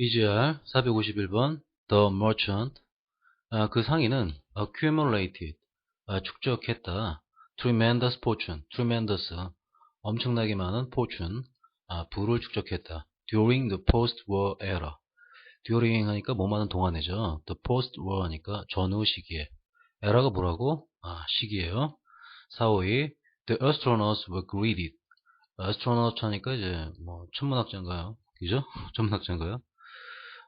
EGR 451번 The Merchant 아, 그 상인은 accumulated 아, 축적했다 tremendous fortune tremendous 엄청나게 많은 fortune 아, 부를 축적했다 during the post-war era during 하니까 뭐 많은 동안이죠 the post-war 하니까 전후 시기에 에라가 뭐라고? 아, 시기예요 452 The astronauts were greeted astronaut 하니까 이제 뭐 천문학자인가요? 그죠? 천문학자인가요?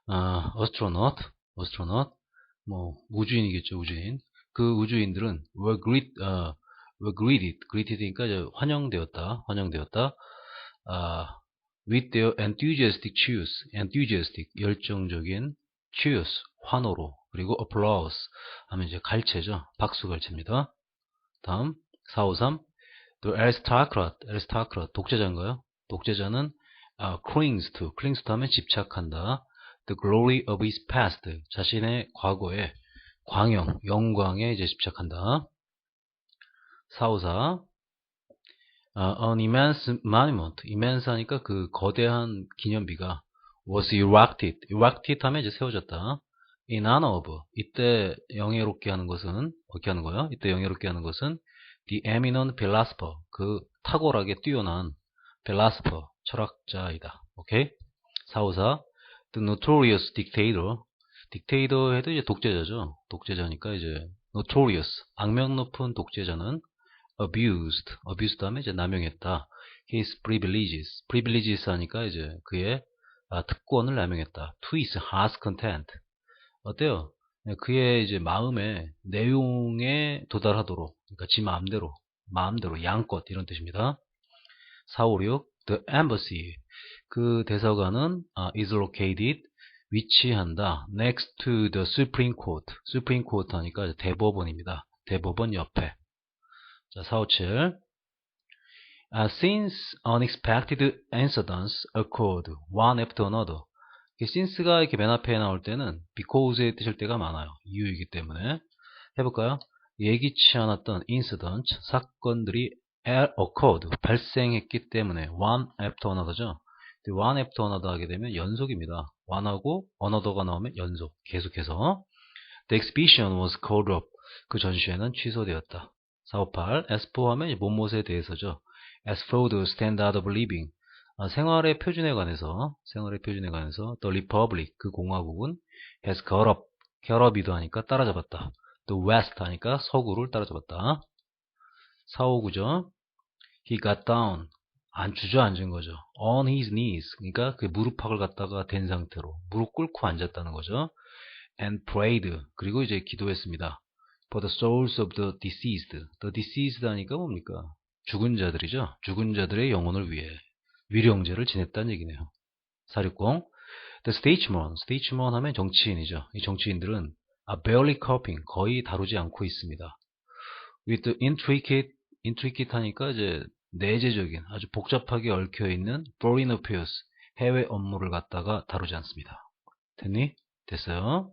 아, astronaut, astronaut, 뭐 우주인이겠죠, 우주인. 그 우주인들은 were greet, 아, were greeted, greeted니까 환영되었다, 환영되었다. 아, with their enthusiastic cheers, enthusiastic 열정적인 cheers 환호로 그리고 applause 하면 이제 갈채죠, 박수 갈채입니다. 다음 453 the aristocrat, aristocrat 독재자인가요? 독재자는 아, clings to, clings to 하면 집착한다. The glory of his past 자신의 과거의 광영, 영광에 이제 집착한다. 454 uh, an immense monument, immense 하니까 그 거대한 기념비가 was erected, erected 하면 이제 세워졌다. in honor of, 이때 영예롭게 하는 것은 어떻게 하는 거예요? 이때 영예롭게 하는 것은 the eminent philosopher, 그 탁월하게 뛰어난 philosopher, 철학자이다. 오케이? 454 The notorious dictator. dictator 해도 이제 독재자죠. 독재자니까 이제 notorious. 악명 높은 독재자는 abused. abused 하면 이제 남용했다. his privileges. privileges 하니까 이제 그의 아, 특권을 남용했다. to his heart's content. 어때요? 그의 이제 마음의 내용에 도달하도록, 그러니까 지 마음대로, 마음대로, 양껏 이런 뜻입니다. 456 The embassy. 그 대사관은 아, is located 위치한다. next to the Supreme Court. Supreme Court 하니까 대법원입니다. 대법원 옆에. 자, 457. Uh, since unexpected incidents occurred one after another. since가 이렇게 맨 앞에 나올 때는 because의 뜻일 때가 많아요. 이유이기 때문에. 해볼까요? 예기치 않았던 incident, 사건들이 occurred, 발생했기 때문에 one after another죠. one after another 하게 되면 연속입니다. one하고 another가 나오면 연속, 계속해서 The exhibition was called up. 그 전시회는 취소되었다. 458 S4 하면 몸못에 대해서죠. As for the standard of living. 아, 생활의 표준에 관해서 생활의 표준에 관해서 The Republic 그 공화국은 has caught up 결합이도 하니까 따라잡았다. The West 하니까 서구를 따라잡았다. 459죠. He got down. 안 주저앉은 거죠. On his knees. 그러니까 그 무릎팍을 갖다가 댄 상태로 무릎 꿇고 앉았다는 거죠. And prayed. 그리고 이제 기도했습니다. For the souls of the deceased. The deceased 하니까 뭡니까? 죽은 자들이죠. 죽은 자들의 영혼을 위해 위령제를 지냈다는 얘기네요. 460. The statesman. statesman 하면 정치인이죠. 이 정치인들은 are barely coping. 거의 다루지 않고 있습니다. With the intricate, intricate 하니까 이제 내재적인 아주 복잡하게 얽혀있는 foreign affairs 해외 업무를 갖다가 다루지 않습니다. 됐니? 됐어요?